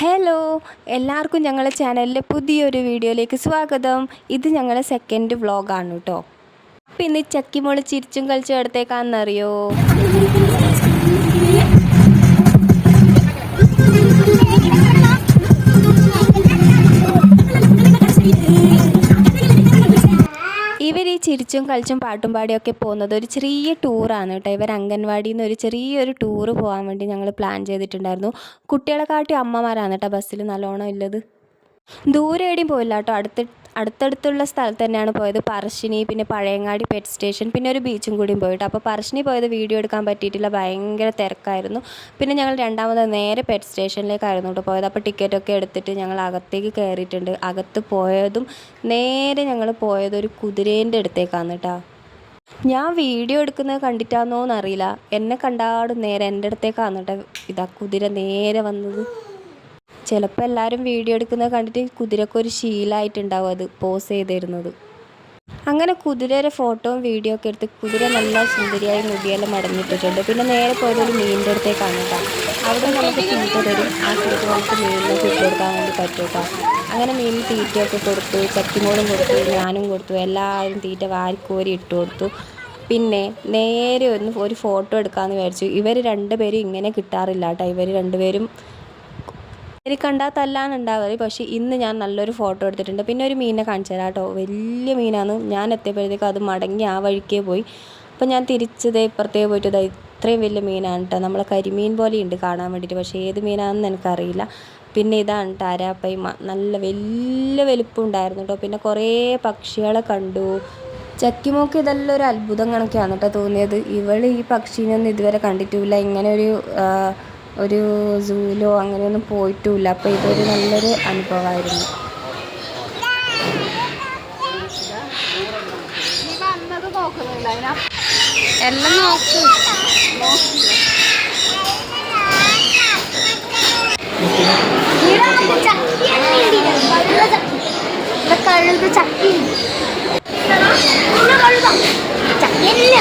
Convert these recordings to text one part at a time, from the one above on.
Hello എല്ലാവർക്കും ഞങ്ങളുടെ ചാനലിലെ പുതിയൊരു വീഡിയോയിലേക്ക് സ്വാഗതം. ഇത് ഞങ്ങളുടെ സെക്കൻഡ് വ്ളോഗാണ് കേട്ടോ അപ്പം ഇന്ന് ചക്കിമോൾ ചിരിച്ചും കളിച്ചും എടുത്തേക്കാണെന്നറിയോ ഇവർ ഈ ചിരിച്ചും കളിച്ചും പാട്ടും പാടിയൊക്കെ പോകുന്നത് ഒരു ചെറിയ ടൂറാണ് കേട്ടോ. ഇവർ അംഗൻവാടിയിൽ നിന്ന് ഒരു ചെറിയൊരു ടൂറ് പോകാൻ വേണ്ടി ഞങ്ങൾ പ്ലാൻ ചെയ്തിട്ടുണ്ടായിരുന്നു. കുട്ടികളെ കാട്ടി അമ്മമാരാണ് കേട്ടോ ബസ്സിൽ നല്ലോണം ഉള്ളത്. ദൂരെ എവിടെയും പോയില്ല കേട്ടോ. അടുത്ത് അടുത്തടുത്തുള്ള സ്ഥലത്ത് തന്നെയാണ് പോയത്. പറശ്ശിനി പിന്നെ പഴയങ്ങാടി പെറ്റ് സ്റ്റേഷൻ പിന്നെ ഒരു ബീച്ചും കൂടിയും പോയിട്ട്. അപ്പോൾ പറശ്ശിനി പോയത് വീഡിയോ എടുക്കാൻ പറ്റിയിട്ടില്ല. ഭയങ്കര തിരക്കായിരുന്നു. പിന്നെ ഞങ്ങൾ രണ്ടാമത് നേരെ പെറ്റ് സ്റ്റേഷനിലേക്കായിരുന്നു കേട്ടോ പോയത്. അപ്പോൾ ടിക്കറ്റൊക്കെ എടുത്തിട്ട് ഞങ്ങൾ അകത്തേക്ക് കയറിയിട്ടുണ്ട് അകത്ത് പോയതും നേരെ ഞങ്ങൾ പോയത് ഒരു കുതിരേന്റെ അടുത്തേക്കാണ് കേട്ടോ ഞാൻ വീഡിയോ എടുക്കുന്നത് കണ്ടിട്ടാന്നോന്നറിയില്ല എന്നെ കണ്ടാടും നേരെ എന്റെ അടുത്തേക്കാണ് കേട്ടോ ഇതാ കുതിര നേരെ വന്നത്. ചിലപ്പോൾ എല്ലാവരും വീഡിയോ എടുക്കുന്നത് കണ്ടിട്ട് കുതിരക്ക് ഒരു ശീലമായിട്ടുണ്ടാവും അത് പോസ് ചെയ്തിരുന്നത്. അങ്ങനെ കുതിരയുടെ ഫോട്ടോയും വീഡിയോ ഒക്കെ എടുത്ത് കുതിര നല്ല സുന്ദരിയായി മുടിയെല്ലാം മടങ്ങിയിട്ടിട്ടുണ്ട് പിന്നെ നേരെ പോയത് ഒരു മീനിന്റെ അടുത്തേക്കാണ് കേട്ടോ. അവിടെ നമുക്ക് തീറ്റ തരും ആ തീറ്റ നമുക്ക് മീനിനെ കൊടുക്കാൻ വേണ്ടി പറ്റും കേട്ടോ അങ്ങനെ മീനിന് തീറ്റയൊക്കെ കൊടുത്തു ചക്കിമോളും കൊടുത്തു ഞാനും കൊടുത്തു എല്ലാവരും തീറ്റ വാരിക്കോരി ഇട്ട് കൊടുത്തു. പിന്നെ നേരെ ഒന്ന് ഒരു ഫോട്ടോ എടുക്കാമെന്ന് വിചാരിച്ചു. ഇവർ രണ്ടുപേരും ഇങ്ങനെ കിട്ടാറില്ല കേട്ടോ. ഇവർ രണ്ടുപേരും ഇവർ കണ്ടാൽ തല്ലാനുണ്ടാവര് പക്ഷേ ഇന്ന് ഞാൻ നല്ലൊരു ഫോട്ടോ എടുത്തിട്ടുണ്ട്. പിന്നെ ഒരു മീനെ കാണിച്ചു തരാം കേട്ടോ. വലിയ മീനാണ്. ഞാൻ എത്തിയപ്പോഴത്തേക്കും അത് മടങ്ങി ആ വഴിക്കേ പോയി. അപ്പം ഞാൻ തിരിച്ചത് ഇപ്പുറത്തേ പോയിട്ട് ഇതാ ഇത്രയും വലിയ മീനാണ് കേട്ടോ. നമ്മളെ കരിമീൻ പോലെയുണ്ട് കാണാൻ വേണ്ടിയിട്ട്. പക്ഷേ ഏത് മീനാണെന്ന് എനിക്കറിയില്ല. പിന്നെ ഇതാണ് കേട്ടോ അരാപ്പൈമ നല്ല വലിയ വലിപ്പം ഉണ്ടായിരുന്നു കേട്ടോ. പിന്നെ കുറേ പക്ഷികളെ കണ്ടു. ചക്കിമോക്ക് ഇതെല്ലാം ഒരു അത്ഭുതം കണക്കാണ് കേട്ടോ തോന്നിയത്. ഇവൾ ഈ പക്ഷീനൊന്നും ഇതുവരെ കണ്ടിട്ടില്ല ഇങ്ങനെ ഒരു ഒരു സൂവിലോ അങ്ങനെയൊന്നും പോയിട്ടുമില്ല അപ്പോൾ ഇതൊരു നല്ലൊരു അനുഭവമായിരുന്നു. എല്ലാം നോക്ക്. കഴുത് ചക്കി ചക്കിയല്ല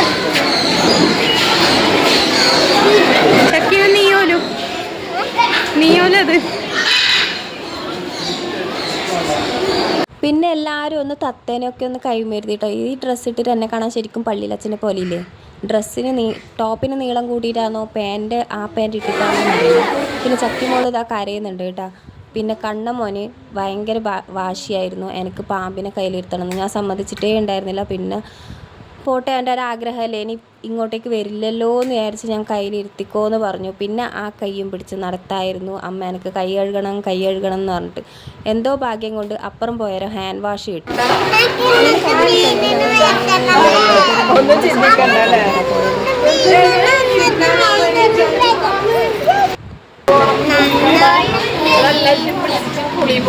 നീയോലത് പിന്നെ എല്ലാവരും ഒന്ന് തത്തേനൊക്കെ ഒന്ന് കൈമരുതിട്ടോ. ഈ ഡ്രസ്സ് ഇട്ടിട്ട് എന്നെ കാണാൻ ശരിക്കും പള്ളിയിലച്ഛനെ പോലെയില്ലേ? ഡ്രസ്സിന് നീ ടോപ്പിന് നീളം കൂട്ടിയിട്ടാണോ പാന്റ് ആ പാന്റ് ഇട്ടിട്ടാണോ പിന്നെ ചക്കിമോൾ ഇതാ കരയുന്നുണ്ട് കേട്ടോ. പിന്നെ കണ്ണമോന് ഭയങ്കര വാ- വാശിയായിരുന്നു. എനിക്ക് പാമ്പിനെ കയ്യിലിരുത്തണം എന്ന്. ഞാൻ സമ്മതിച്ചിട്ടേ ഉണ്ടായിരുന്നില്ല. പിന്നെ പോട്ടെ എന്റെ ഒരു ആഗ്രഹമല്ലേ? ഇനി ഇങ്ങോട്ടേക്ക് വരില്ലല്ലോ എന്ന് വിചാരിച്ച് ഞാൻ കയ്യിലിരുത്തിക്കോ എന്ന് പറഞ്ഞു. പിന്നെ ആ കയ്യും പിടിച്ച് നടത്തായിരുന്നു. അമ്മ എനിക്ക് കൈ കഴുകണം കൈ കഴുകണം എന്ന് പറഞ്ഞിട്ട്. എന്തോ ഭാഗ്യം കൊണ്ട് അപ്പുറം പോയാലും ഹാൻഡ് വാഷ് കിട്ടും. കുളി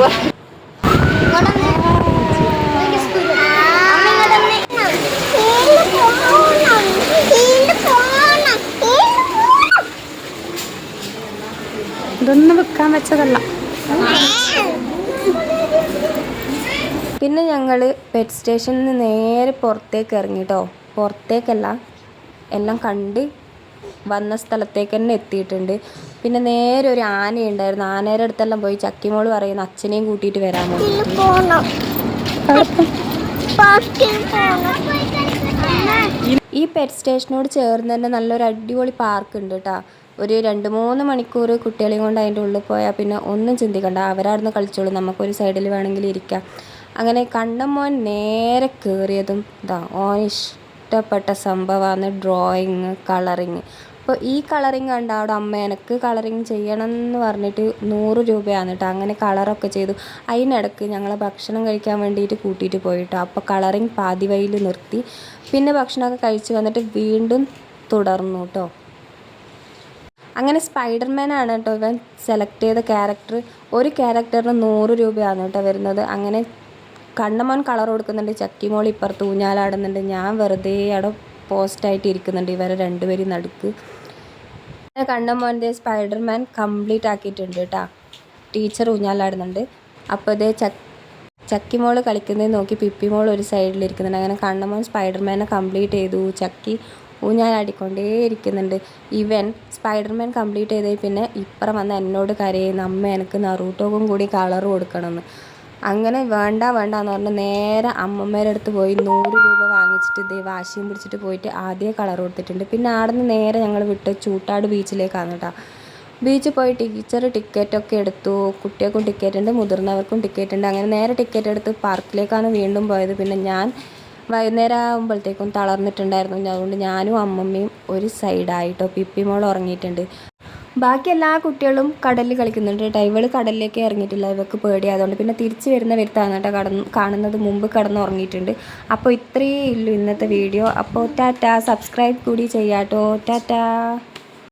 വെക്കാൻ വെച്ചതല്ല. പിന്നെ ഞങ്ങൾ പെറ്റ് സ്റ്റേഷനിൽ നിന്ന് നേരെ പുറത്തേക്ക് ഇറങ്ങിട്ടോ. പുറത്തേക്കല്ല എല്ലാം കണ്ട് വന്ന സ്ഥലത്തേക്ക് തന്നെ എത്തിയിട്ടുണ്ട്. പിന്നെ നേരെ ഒരു ആനയുണ്ടായിരുന്നു. ആനയുടെ അടുത്തെല്ലാം പോയി ചക്കിമോൾ പറയുന്ന അച്ഛനെയും കൂട്ടിയിട്ട് വരാൻ ഈ പെറ്റ് സ്റ്റേഷനോട് ചേർന്ന് തന്നെ നല്ലൊരു അടിപൊളി പാർക്ക് ഉണ്ട് കേട്ടോ ഒരു രണ്ട് മൂന്ന് മണിക്കൂർ കുട്ടികളെയും കൊണ്ട് അതിന്റെ ഉള്ളിൽ പോയാൽ പിന്നെ ഒന്നും ചിന്തിക്കണ്ട. അവരാടുന്ന് കളിച്ചോളും. നമുക്കൊരു സൈഡിൽ വേണമെങ്കിൽ ഇരിക്കാം. അങ്ങനെ കണ്ടമോൻ നേരെ കയറിയതും ഇതാ ഓൻ ഇഷ്ടപ്പെട്ട സംഭവമാണ് ഡ്രോയിങ് കളറിങ്. അപ്പോൾ ഈ കളറിങ് കണ്ട അവിടെ അമ്മ എനിക്ക് കളറിങ് ചെയ്യണം എന്ന് പറഞ്ഞിട്ട് നൂറ് രൂപയാണ് കേട്ടോ. അങ്ങനെ കളറൊക്കെ ചെയ്തു. അതിനിടക്ക് ഞങ്ങൾ ഭക്ഷണം കഴിക്കാൻ വേണ്ടിയിട്ട് കൂട്ടിയിട്ട് പോയിട്ടോ. അപ്പോൾ കളറിങ് പാതി വഴിയിൽ നിർത്തി. പിന്നെ ഭക്ഷണമൊക്കെ കഴിച്ച് വന്നിട്ട് വീണ്ടും തുടർന്നു കേട്ടോ. അങ്ങനെ സ്പൈഡർമാൻ ആണ് കേട്ടോ ഇവൻ സെലക്ട് ചെയ്ത ക്യാരക്ടർ ഒരു ക്യാരക്ടറിന് നൂറ് രൂപയാണ് കേട്ടോ വരുന്നത്. അങ്ങനെ കണ്ണമോൻ കളർ കൊടുക്കുന്നുണ്ട് ചക്കിമോൾ ഇപ്പുറത്ത് ഊഞ്ഞാലാടുന്നുണ്ട്. ഞാൻ വെറുതെ അവിടെ പോസ്റ്റായിട്ട് ഇരിക്കുന്നുണ്ട് ഇവരെ രണ്ടുപേരും നടുക്ക്. കണ്ണമോന്റെ സ്പൈഡർമാൻ കംപ്ലീറ്റ് ആക്കിയിട്ടുണ്ട് കേട്ടോ. ടീച്ചർ ഊഞ്ഞാലാടുന്നുണ്ട്. അപ്പോൾ ഇതേ ചക്ക് ചക്കിമോൾ കളിക്കുന്നത് നോക്കി പിപ്പിമോൾ ഒരു സൈഡിലിരിക്കുന്നുണ്ട് അങ്ങനെ കണ്ണമോൻ സ്പൈഡർമാനെ കംപ്ലീറ്റ് ചെയ്തു. ചക്കി ഊഞ്ഞാലാടിക്കൊണ്ടേ ഇരിക്കുന്നുണ്ട്. ഇവൻ സ്പൈഡർമാൻ കംപ്ലീറ്റ് ചെയ്തതിൽ പിന്നെ ഇപ്പുറം വന്ന് എന്നോട് കരയുന്ന അമ്മ എനിക്ക് നറൂട്ടോക്കും കൂടി കളർ കൊടുക്കണമെന്ന്. അങ്ങനെ വേണ്ട വേണ്ട എന്ന് പറഞ്ഞ് നേരെ അമ്മമ്മേടെ അടുത്ത് പോയി നൂറ് രൂപ വാങ്ങിച്ചിട്ട് ഇതേ വാശിയും പിടിച്ചിട്ട് പോയിട്ട് ആദ്യം കളർ കൊടുത്തിട്ടുണ്ട്. പിന്നെ അവിടെ നിന്ന് നേരെ ഞങ്ങൾ വിട്ട് ചൂട്ടാട് ബീച്ചിലേക്കാണ് കേട്ടോ ബീച്ചിൽ പോയി ടീച്ചർ ടിക്കറ്റൊക്കെ എടുത്തു. കുട്ടികൾക്കും ടിക്കറ്റ് ഉണ്ട് മുതിർന്നവർക്കും ടിക്കറ്റ് ഉണ്ട്. അങ്ങനെ നേരെ ടിക്കറ്റ് എടുത്ത് പാർക്കിലേക്കാണ് വീണ്ടും പോയത്. പിന്നെ ഞാൻ വൈകുന്നേരം ആകുമ്പോഴത്തേക്കും തളർന്നിട്ടുണ്ടായിരുന്നു അതുകൊണ്ട് ഞാനും അമ്മമ്മയും ഒരു സൈഡായിട്ടോ പിപ്പി മോൾ ഉറങ്ങിയിട്ടുണ്ട്. ബാക്കി എല്ലാ കുട്ടികളും കടലിൽ കളിക്കുന്നുണ്ട്. കേട്ടോ ഇവൾ കടലിലേക്ക് ഇറങ്ങിയിട്ടില്ല. ഇവൾക്ക് പേടിയായതുകൊണ്ട് പിന്നെ തിരിച്ചു വരുന്ന വരുത്താണ് കേട്ടോ കടന്ന് കാണുന്നത് മുമ്പ് കടന്ന് ഉറങ്ങിയിട്ടുണ്ട്. അപ്പോൾ ഇത്രയേ ഉള്ളൂ ഇന്നത്തെ വീഡിയോ. അപ്പോൾ ടാറ്റ. സബ്സ്ക്രൈബ് കൂടി ചെയ്യാട്ടോ. ടാറ്റ.